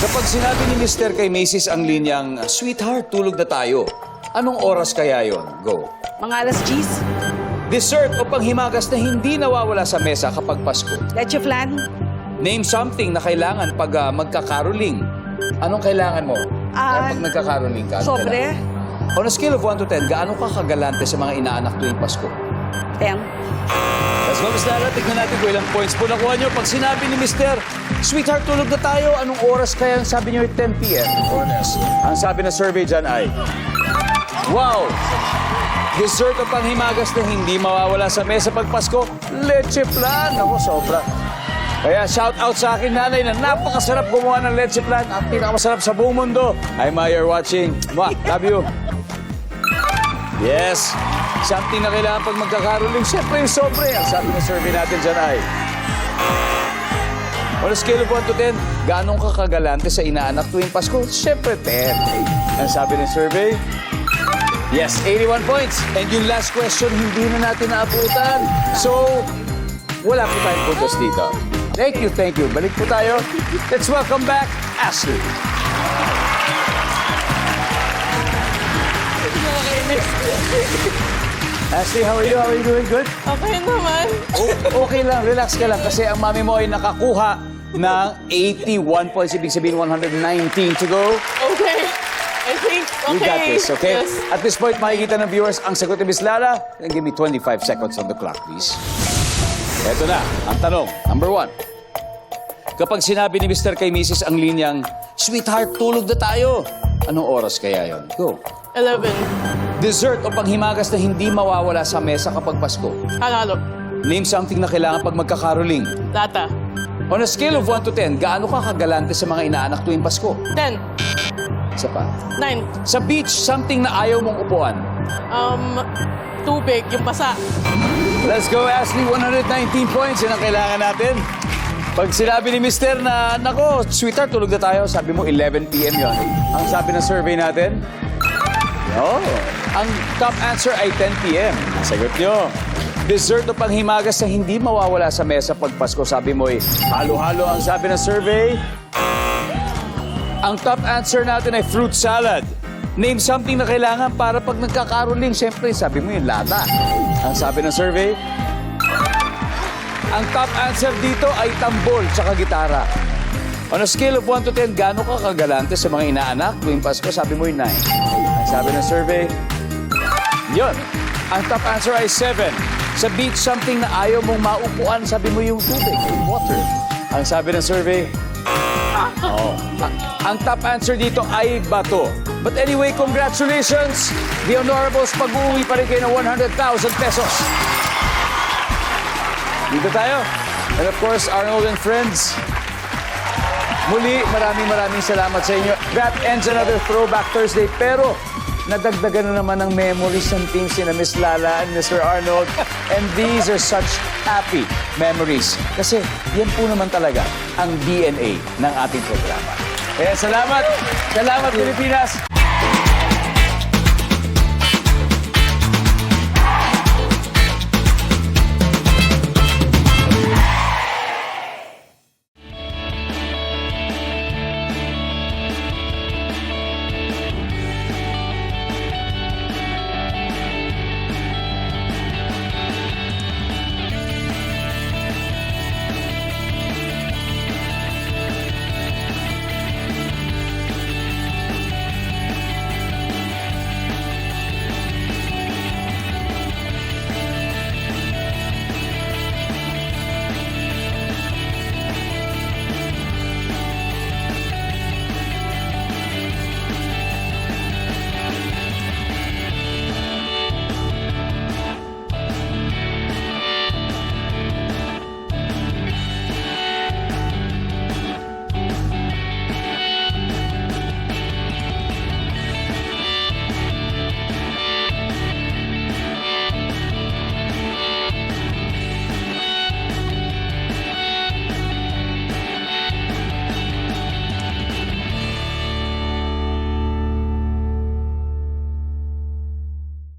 Kapag sinabi ni Mr. kay Macy's ang linyang, Sweetheart, tulog na tayo. Anong oras kaya yon? Go. Mga alas G's, Dessert o panghimagas na hindi nawawala sa mesa kapag Pasko. leche flan, Name something na kailangan pag ah, magkakaroling. Anong kailangan mo? Ah, pag nagkakaroling ka, anong sobre, kailangan? On a scale of 1 to 10, gaano ka kagalante sa mga inaanak tuwing Pasko? teng. Let's go, Miss Lara. Tignan natin kung ilang points po nakuha nyo. Pag sinabi ni Mr. Sweetheart, tulog na tayo. Anong oras kaya ang sabi ay 10 p.m. or less? Ang sabi ng survey dyan ay... Wow! Dessert o panghimagas na hindi mawawala sa mesa pag Pasko, leche plan. Ako, sobra. Kaya shout out sa akin nanay na napakasarap gumawa ng leche plan at pinakamasarap sa buong mundo. Hi, Ma, watching. Mwah, love you. Yes. Something na kailangan pag magkakaroling, siyempre yung sobre. Ang sabi ng survey natin dyan ay... On a scale of 1 to 10, gaano ka kagalante sa inaanak tuwing Pasko? Siyempre, 10. Ang sabi ng survey? Yes, 81 points. And yung last question, hindi na natin naabutan. So, wala po tayong puntos dito. Thank you, thank you. Balik po tayo. Let's welcome back Ashley. Ashley, how are you? How are you doing? Good? Okay naman. O- okay lang, relax ka lang kasi ang mami mo ay nakakuha ng 81 points, ibig sabihin 119 to go. Okay. I think, okay. You got this, okay? Yes. At this point, makikita ng viewers ang sagot ni Miss Lara. Then give me 25 seconds on the clock, please. Eto na, ang tanong. Number one. Kapag sinabi ni Mr. kay Mrs. ang linyang, Sweetheart, tulog na tayo. Anong oras kaya yon? Go. 11. Dessert o panghimagas na hindi mawawala sa mesa kapag Pasko. Tagalog. Name something na kailangan pag magkakaroling. Data. On a scale of 1 to 10, gaano ka kagalante sa mga inaanak tuwing Pasko? 10. Isa pa. 9. Sa beach, something na ayaw mong upuan. Um, tubig, yung basa. Let's go, Ashley. 119 points. Yan ang kailangan natin. Pag sinabi ni Mister na, nako, sweetheart, tulog na tayo, sabi mo 11 p.m. yon. Ang sabi ng survey natin, no. Ang top answer ay 10 p.m. Sagot nyo. Dessert o panghimagas na hindi mawawala sa mesa pag Pasko, sabi mo ay halo-halo ang sabi ng survey. Ang top answer natin ay fruit salad. Name something na kailangan para pag nagkakaroling, siyempre, sabi mo yung lata. Ang sabi ng survey, ang top answer dito ay tambol tsaka gitara. On a scale of 1 to 10, gaano ka kagalante sa mga inaanak tuwing Pasko? Sabi mo yung 9. Ang sabi ng survey, yun. Ang top answer ay 7. Sa beach, something na ayaw mong maupuan, sabi mo yung tubig, yung water. Ang sabi ng survey, oh. A- ang top answer dito ay bato. But anyway, congratulations! The Honorables, pag-uwi pa rin kayo ng 100,000 pesos. Dito tayo. And of course, Arnold and friends. Muli, maraming maraming salamat sa inyo. That ends another Throwback Thursday. Pero, nadagdagan na naman ng memories ng team sina Miss Lala and Mr. Arnold. And these are such happy memories. Kasi yan po naman talaga ang DNA ng ating programa. Kaya salamat. Salamat, Pilipinas.